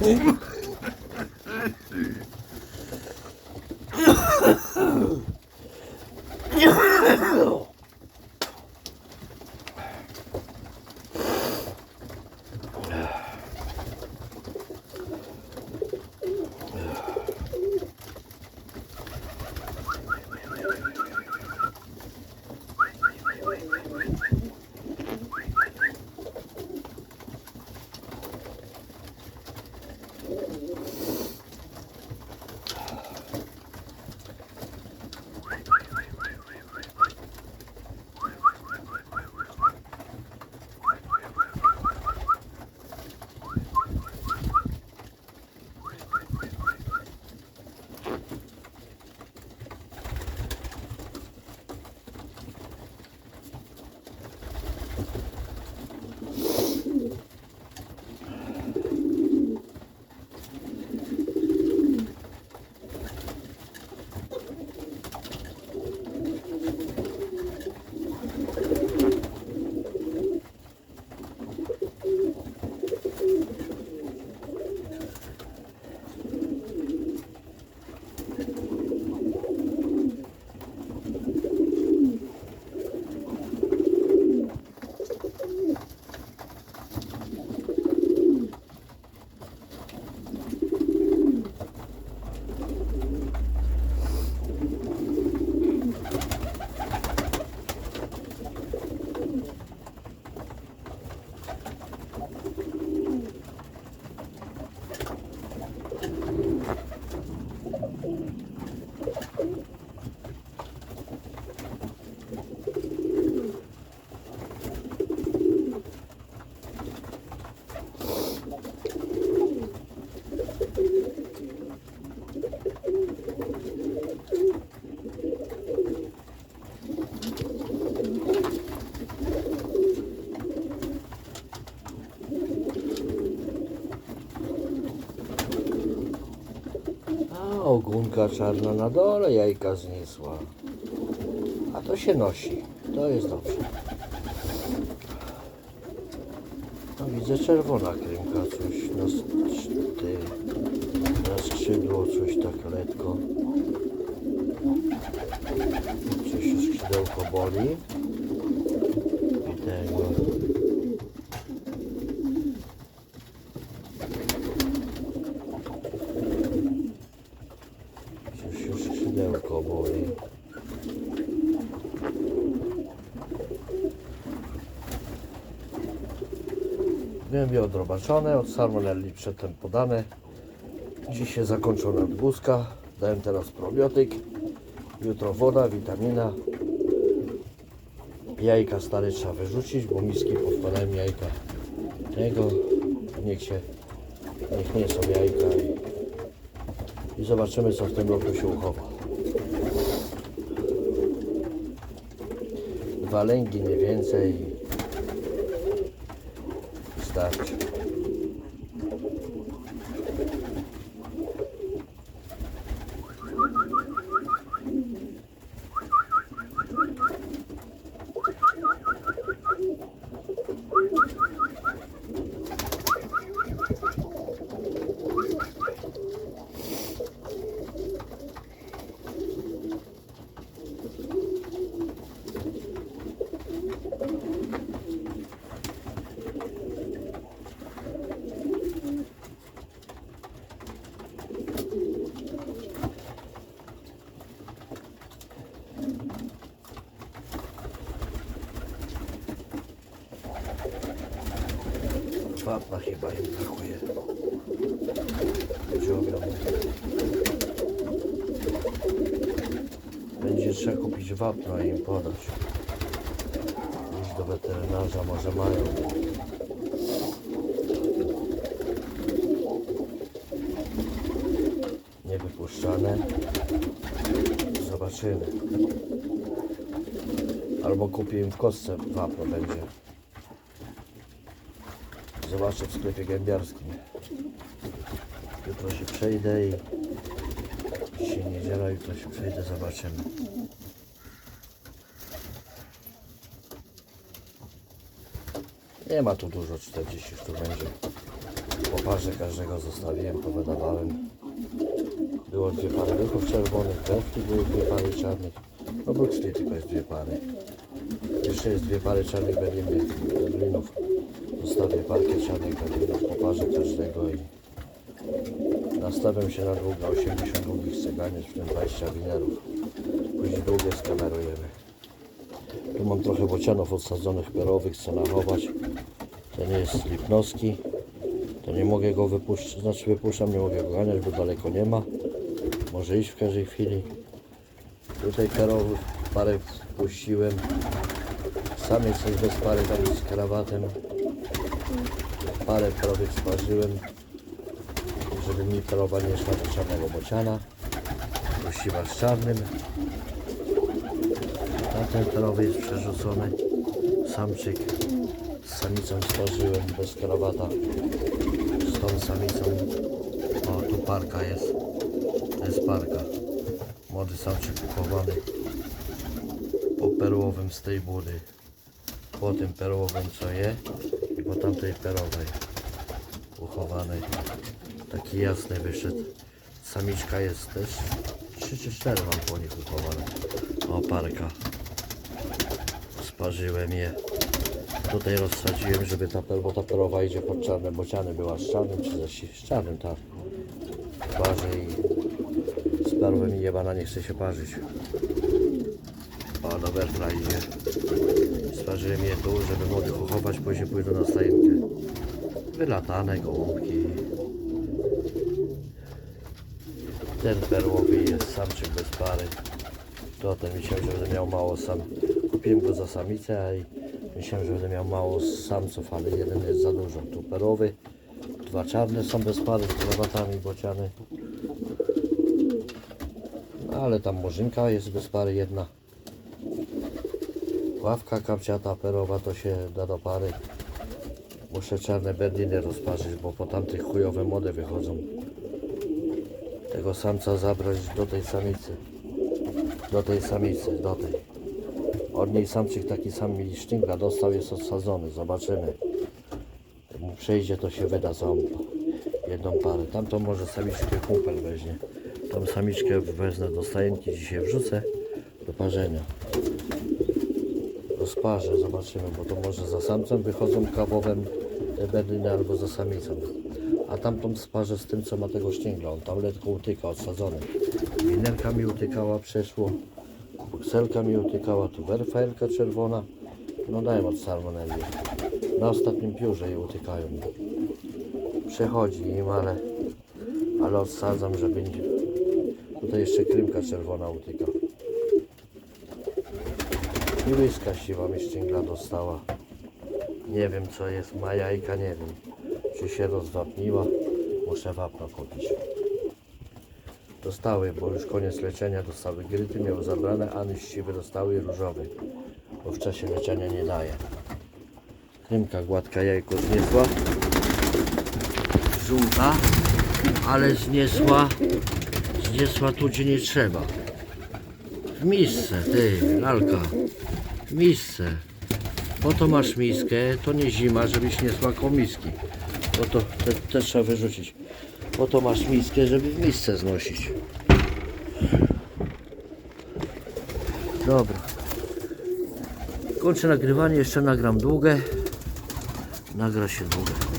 oğlum. Ogunka czarna na dole jajka zniesła. A to się nosi. To jest dobrze. No widzę czerwona krymka, coś na, ty, na skrzydło, coś tak letko. Coś się skrzydełko boli. I tego. Coś już skrzydełko boli. Głębie odrobaczone, od salmonelli przedtem podane. Dzisiaj zakończona odgłuska. Dałem teraz probiotyk. Jutro woda, witamina. Jajka stare trzeba wyrzucić, bo miski powpadają jajka tego. Niech się, niech nie są jajka i, i zobaczymy co w tym roku się uchowa. Dwa lęgi, nie więcej. I Wapna chyba im brakuje. Dziobią. Będzie trzeba kupić wapna i im podać. Iść do weterynarza, może mają. Niewypuszczane. Zobaczymy. Albo kupię im w kostce wapno będzie. Zobaczę w sklepie gębiarskim. Jutro się przejdę i dzisiaj niedziela, jutro się przejdę, zobaczymy. Nie ma tu dużo, 40 sztuk będzie. Po parze każdego zostawiłem, powydawałem. Było dwie pary ruchów czerwonych, pewki były dwie pary czarnych. No Bruxley tylko jest dwie pary. Jeszcze jest dwie pary czarnych berlinów. Berlinów. Zostawię parkę czarnych berlinów po parze każdego i nastawiam się na długo 80 długich ceganiec, w tym 20 winerów. Później długie skamerujemy. Tu mam trochę bocianów odsadzonych perowych, chcę nachować. Ten jest lipnowski. To nie mogę go wypuszczać, znaczy wypuszczam, nie mogę go ganiać, bo daleko nie ma. Może iść w każdej chwili. Tutaj perowych parę wpuściłem. Samiec jest bez pary, tam z krawatem. Parę perowych sparzyłem, żeby mi perowa nie szła do czarnego bociana. Puściła z czarnym. Tamten perowy jest przerzucony. Samczyk z samicą stworzyłem bez krawata. Z tą samicą. O, tu parka jest. To jest parka. Młody samczyk uchowany. Po perłowym z tej budy. Po tym perłowym co je i po tamtej perowej. Uchowany. Taki jasny wyszedł. Samiczka jest też. 3 czy 4 mam po nich uchowane. O, parka. Sparzyłem je. Tutaj rozsadziłem, żeby ta, bo ta perowa idzie pod czarne bociany. Była z czarnym czy ze z czarnym, tak. Parzy i z perłem i jebana nie chce się parzyć. O, do idzie. Sparzyłem je tu, żeby młodych uchować, później pójdą na stajnkę. Wylatane gołąbki. Ten perłowy jest samczyk bez pary. To ten myślałem, że będę miał mało sam. Kupiłem go za samicę, a i myślałem, że będę miał mało samców, ale jeden jest za dużo. Tu perowy, dwa czarne są bez pary z krawatami bociany. Ale tam murzynka jest bez pary jedna. Ławka kapciata perowa to się da do pary. Muszę czarne berliny rozparzyć, bo po tamtych chujowe młode wychodzą. Tego samca zabrać do tej samicy. Do tej samicy, do tej. Od niej samczyk taki sam mi sztynka dostał, jest odsadzony. Zobaczymy. Jak mu przejdzie, to się wyda całą jedną parę. Tamtą może samiczkę kumpel weźmie. Tą samiczkę wezmę do stajenki, dzisiaj wrzucę do parzenia. Rozparzę, zobaczymy, bo to może za samcem wychodzą kawowem te berliny albo za samicą. A tamtą sparzę z tym, co ma tego sztingla. On tam letko utyka, odsadzony. Winerka mi utykała, przeszło. Bukselka mi utykała, tu werfelka czerwona. No dałem od salmonelli. Na ostatnim piórze je utykają. Przechodzi im, ale, ale odsadzam, żeby nie... Tutaj jeszcze krymka czerwona utyka. I łyska siwa mi szczyngla dostała. Nie wiem co jest, ma jajka, nie wiem. Czy się rozwapniła? Muszę wapno kupić. Dostały, bo już koniec leczenia, dostały grypy, miały zabrane, a siwy dostały różowy, bo w czasie leczenia nie daje. Krymka gładka jajko zniesła. Żółta, ale zniesła, zniesła tu gdzie nie trzeba. W misce, ty, lalka. Misce. Po to masz miskę, to nie zima, żebyś nie słakał miski. Bo to te, też trzeba wyrzucić. Po to masz miskę, żeby w misce znosić. Dobra. Kończę nagrywanie, jeszcze nagram długie. Nagra się długie.